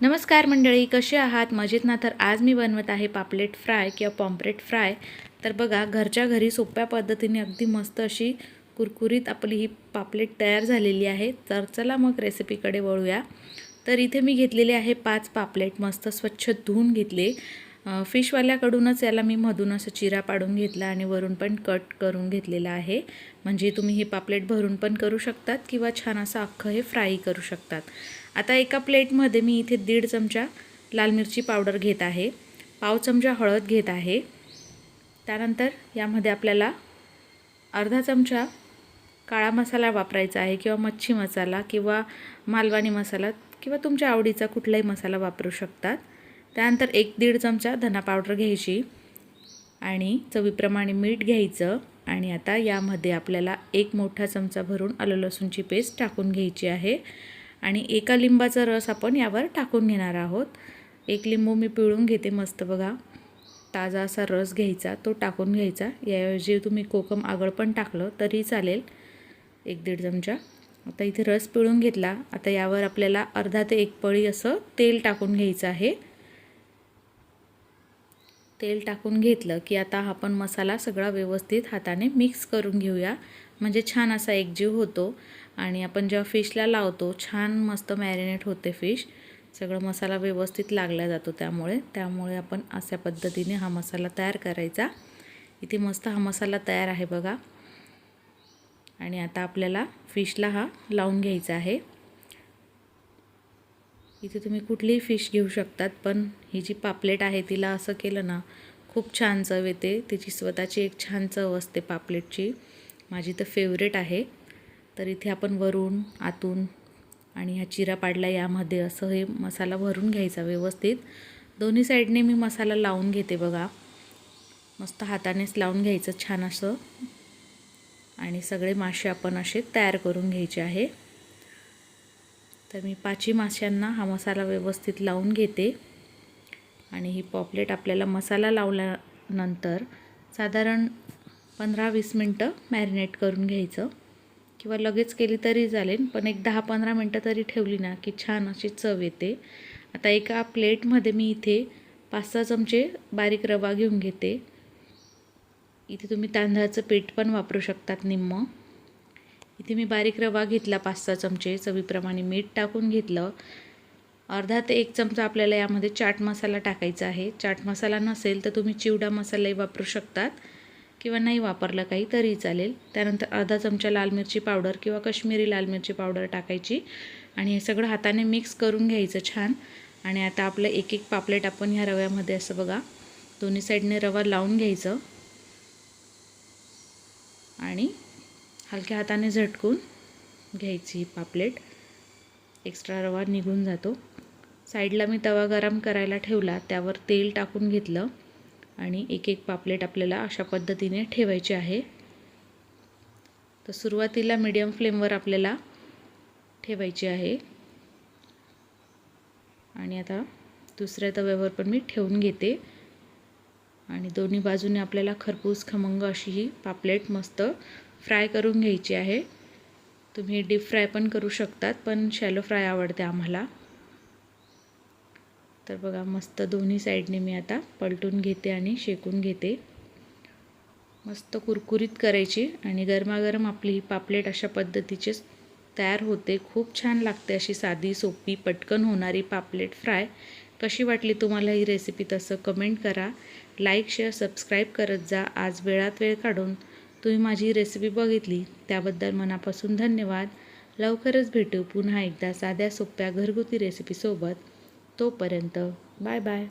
नमस्कार मंडळी कसे आहात? मजेत ना? तर आज मी बनवत आहे पापलेट फ्राय किंवा पॉम्प्रेट फ्राय. तर बघा घरच्या घरी सोप्या पद्धतीने अगदी मस्त अशी कुरकुरीत आपली ही पापलेट तयार झालेली आहे. तर चला मग रेसिपीकडे वळूया. तर इथे मी घेतलेले आहे पाच पापलेट. मस्त स्वच्छ धुवून घेतले. फिशवाल्याकडूनच याला मी मधून असं चिरा पाडून घेतला आणि वरून पण कट करून घेतलेला आहे. म्हणजे तुम्ही हे पापलेट भरून पण करू शकतात किंवा छान असं अख्खं हे फ्राय करू शकतात. आता एका प्लेटमध्ये मी इथे दीड चमचा लाल मिरची पावडर घेत आहे. पाव चमचा हळद घेत आहे. त्यानंतर यामध्ये आपल्याला अर्धा चमचा काळा मसाला वापरायचा आहे किंवा मच्छी मसाला किंवा मालवणी मसाला किंवा तुमच्या आवडीचा कुठलाही मसाला वापरू शकतात. त्यानंतर एक दीड चमचा धना पावडर घ्यायची आणि चवीप्रमाणे मीठ घ्यायचं. आणि आता यामध्ये आपल्याला एक मोठा चमचा भरून आलं लसूणची पेस्ट टाकून घ्यायची आहे. आणि एका लिंबाचा रस आपण यावर टाकून घेणार आहोत. एक लिंबू मी पिळून घेते मस्त बघा. ताजा असा रस घ्यायचा तो टाकून घ्यायचा. याऐवजी तुम्ही कोकम आगळ पण टाकलं तरी चालेल. एक दीड चमचा. आता इथे रस पिळून घेतला. आता यावर आपल्याला अर्धा ते एक पळी असं तेल टाकून घ्यायचं आहे. तेल टाकून घेतलं की आता आपण मसाला सगळा व्यवस्थित हाताने मिक्स करून घेऊया. म्हणजे छान असा एकजीव होतो आणि आपण जेव्हा फिशला लावतो छान मस्त मॅरिनेट होते फिश सगळं मसाला व्यवस्थित लागला जातो त्यामुळे. त्यामुळे आपण अशा पद्धतीने हा मसाला तयार करायचा. इथे मस्त हा मसाला तयार आहे बघा. आणि आता आपल्याला फिशला हा लावून घ्यायचा आहे. इथे तुम्ही कुठलीही फिश घेऊ शकतात पण ही जी पापलेट आहे तिला असं केलं ना खूप छान चव येते. तिची स्वतःची एक छान चव असते पापलेटची. माझी तर फेवरेट आहे. तर इथे आपण वरून आतून आणि ह्या चिरा पाडला यामध्ये असं हे मसाला भरून घ्यायचा व्यवस्थित. दोन्ही साईडने मी मसाला लावून घेते बघा. मस्त हातानेच लावून घ्यायचं छान असं. आणि सगळे मासे आपण असे तयार करून घ्यायचे आहे. तर मी पाची माश्यांना हा मसाला व्यवस्थित लावून घेते. आणि ही पॉपलेट आपल्याला मसाला लावल्यानंतर साधारण पंधरा वीस मिनटं मॅरिनेट करून घ्यायचं. किंवा लगेच केली तरी चालेल पण एक दहा पंधरा मिनटं तरी ठेवली ना की छान अशी चव येते. आता एका प्लेटमध्ये मी इथे पाच सहा चमचे बारीक रवा घेऊन घेते. इथे तुम्ही तांदळाचं पीठ पण वापरू शकतात निम्म. इथे मी बारीक रवा घेतला पाच सहा चमचे चवीप्रमाणे मीठ टाकून घेतलं. अर्धा ते एक चमचा आपल्याला यामध्ये चाट मसाला टाकायचा आहे. चाट मसाला नसेल तर तुम्ही चिवडा मसालाही वापरू शकतात किंवा नाही वापरलं काही तरी चालेल. त्यानंतर अर्धा चमचा लाल मिरची पावडर किंवा कश्मीरी लाल मिरची पावडर टाकायची आणि हे सगळं हाताने मिक्स करून घ्यायचं छान. आणि आता आपलं एक एक पापलेट आपण ह्या रव्यामध्ये असं बघा दोन्ही साईडने रवा लावून घ्यायचं. आणि हलक्या हाताने झटकून घ्यायची ही पापलेट. एक्स्ट्रा रवा निघून जातो. साईडला मी तवा गरम करायला ठेवला त्यावर तेल टाकून घेतलं आणि एक एक पापलेट आपल्याला अशा पद्धतीने ठेवायची आहे. तर सुरुवातीला मीडियम फ्लेमवर आपल्याला ठेवायची आहे. आणि आता दुसऱ्या तव्यावर पण मी ठेवून घेते. आणि दोन्ही बाजूने आपल्याला खरपूस खमंग अशी ही पापलेट मस्त फ्राय करून घ्यायची आहे. तुम्ही डीप फ्राय पण करू शकतात पण शॅलो फ्राय आवडते आम्हाला. तर बघा मस्त दोन्ही साईडने मी आता पलटून घेते आणि शेकून घेते. मस्त कुरकुरीत करायची आणि गरमागरम आपली ही पापलेट अशा पद्धतीचे तयार होते. खूप छान लागते अशी साधी सोपी पटकन होणारी पापलेट फ्राय. कशी वाटली तुम्हाला ही रेसिपी तसं कमेंट करा. लाईक शेअर सबस्क्राईब करत जा. आज वेळात वेळ काढून तुम्ही माझी रेसिपी बघितली त्याबद्दल मनापासून धन्यवाद. लवकरच भेटू पुन्हा एकदा साध्या सोप्या घरगुती रेसिपीसोबत तोपर्यंत बाय बाय